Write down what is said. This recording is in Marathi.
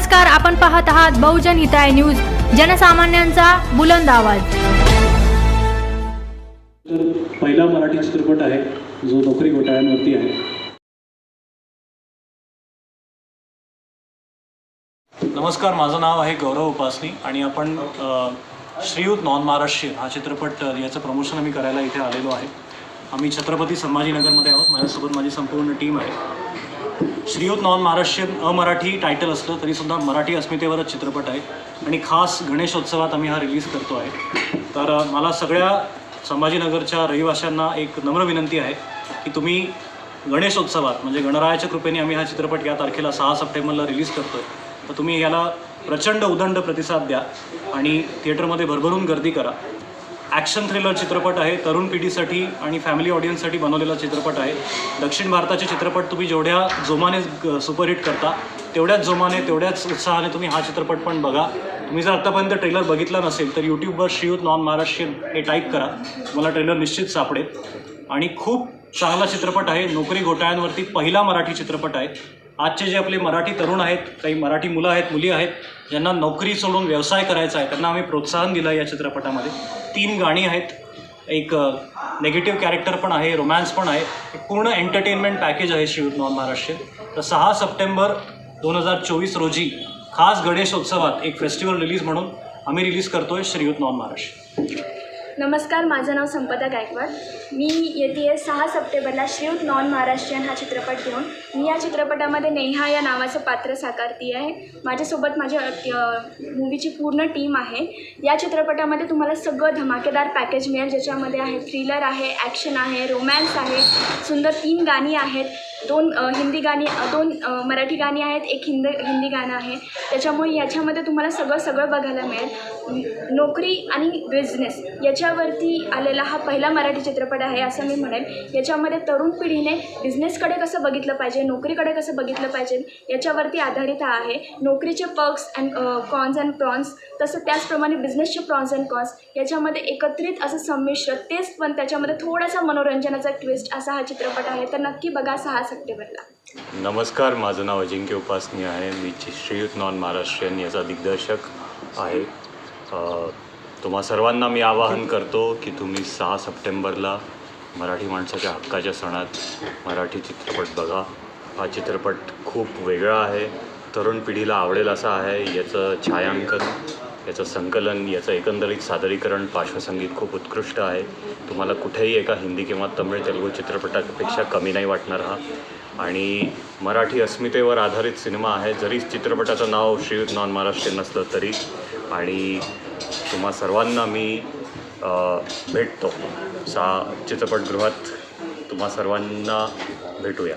नमस्कार आपण पाहत आहात बहुजन हिताय न्यूज जनसामान्यांचा बुलंद आवाज. तर पहिला मराठी चित्रपट आहे जो नोकरी घोटाळ्यांवरती आहे. नमस्कार माझं नाव आहे गौरव उपासनी आणि आपण श्रीयुत नॉन महाराष्ट्रीयन हा चित्रपट याचं प्रमोशन आम्ही करायला इथे आलेलो आहे. आम्ही छत्रपती संभाजीनगरमध्ये आहोत. माझ्यासोबत माझी संपूर्ण टीम आहे. श्रीयुत नॉन महाराष्ट्रीयन अमराठी टायटल असलं तरीसुद्धा मराठी अस्मितेवरच चित्रपट आहे. आणि खास गणेशोत्सवात आम्ही हा रिलीज करतो आहे. तर मला सगळ्या संभाजीनगरच्या रहिवाशांना एक नम्र विनंती आहे की तुम्ही गणेशोत्सवात म्हणजे गणरायाच्या कृपेने आम्ही हा चित्रपट या तारखेला सहा सप्टेंबरला रिलीज करतोय. तर तुम्ही याला प्रचंड उदंड प्रतिसाद द्या आणि थिएटरमध्ये भरभरून गर्दी करा. ॲक्शन थ्रिलर चित्रपट आहे तरुण पिढीसाठी आणि फॅमिली ऑडियन्ससाठी बनवलेला चित्रपट आहे. दक्षिण भारताचे चित्रपट तुम्ही जेवढ्या जोमाने ग- सुपरहिट करता तेवढ्याच जोमाने तेवढ्याच उत्साहाने तुम्ही हा चित्रपट पण बघा. तुम्ही जर आत्तापर्यंत ट्रेलर बघितला नसेल तर यूट्यूबवर श्रीयुत नॉन महाराष्ट्रीयन हे टाईप करा. तुम्हाला ट्रेलर निश्चित सापडेल. आणि खूप चांगला चित्रपट आहे. नोकरी घोटाळ्यांवरती पहिला मराठी चित्रपट आहे. आजचे जे आपले मराठी तरुण आहेत काही मराठी मुलं आहेत मुली आहेत ज्यांना नोकरी सोडून व्यवसाय करायचा आहे त्यांना आम्ही प्रोत्साहन दिलं या चित्रपटामध्ये. तीन गाणी आहेत एक नेगेटिव्ह कॅरेक्टर पण आहे रोमॅन्स पण आहे पूर्ण एंटरटेनमेंट पॅकेज आहे शिव नॉन महाराष्ट्र तर सहा सप्टेंबर दोन हजार चोवीस रोजी खास गणेशोत्सवात एक फेस्टिवल रिलीज म्हणून आम्ही रिलीज करतोय श्रीयुत नॉन महाराष्ट्र नमस्कार माझं नाव संपदा गायकवाड. मी येते आहे सहा सप्टेंबरला श्रीयुत नॉन महाराष्ट्रीयन हा चित्रपट घेऊन. मी या चित्रपटामध्ये नेहा या नावाचं पात्र साकारती आहे. माझ्यासोबत माझ्या मूवीची पूर्ण टीम आहे. या चित्रपटामध्ये तुम्हाला सगळं धमाकेदार पॅकेज मिळेल. ज्याच्यामध्ये आहे थ्रिलर आहे ॲक्शन आहे रोमॅन्स आहे सुंदर तीन गाणी आहेत. दोन हिंदी गाणी दोन मराठी गाणी आहेत एक हिंद हिंदी गाणं आहे. त्याच्यामुळे याच्यामध्ये तुम्हाला सगळं सगळं बघायला मिळेल. नोकरी आणि बिझनेस याच्या याच्यावरती आलेला हा पहिला मराठी चित्रपट आहे असं मी म्हणेन. याच्यामध्ये तरुण पिढीने बिझनेसकडे कसं बघितलं पाहिजे नोकरीकडे कसं बघितलं पाहिजे याच्यावरती आधारित हा आहे. नोकरीचे perks and cons and pros तसं त्याचप्रमाणे बिझनेसचे प्रॉन्स अँड कॉन्स याच्यामध्ये एकत्रित असं संमिश्र तेच पण त्याच्यामध्ये थोडासा मनोरंजनाचा ट्विस्ट असा हा चित्रपट आहे. तर नक्की बघा सहा सप्टेंबरला. नमस्कार माझं नाव अजिंक्य उपासनी आहे. मी श्रीयुत नॉन महाराष्ट्रीयन याचा दिग्दर्शक आहे. तुम्हा सर्वांना मी आवाहन करतो की तुम्ही सहा सप्टेंबरला मराठी माणसाच्या हक्काच्या सणात मराठी चित्रपट बघा. हा चित्रपट खूप वेगळा आहे. तरुण पिढीला आवडेल असा आहे. याचं छायांकन याचं संकलन याचं एकंदरीत सादरीकरण पार्श्वसंगीत खूप उत्कृष्ट आहे. तुम्हाला कुठेही एका हिंदी किंवा तमिळ तेलुगू चित्रपटापेक्षा कमी नाही वाटणार हा. आणि मराठी अस्मितेवर आधारित सिनेमा आहे. जरी चित्रपटाचं नाव श्रीयुत नॉन महाराष्ट्रीयन नसलं तरी. आणि तुम्हा सर्वांना मी भेटतो. सा चित्रपटगृहात तुम्हा सर्वांना भेटूया.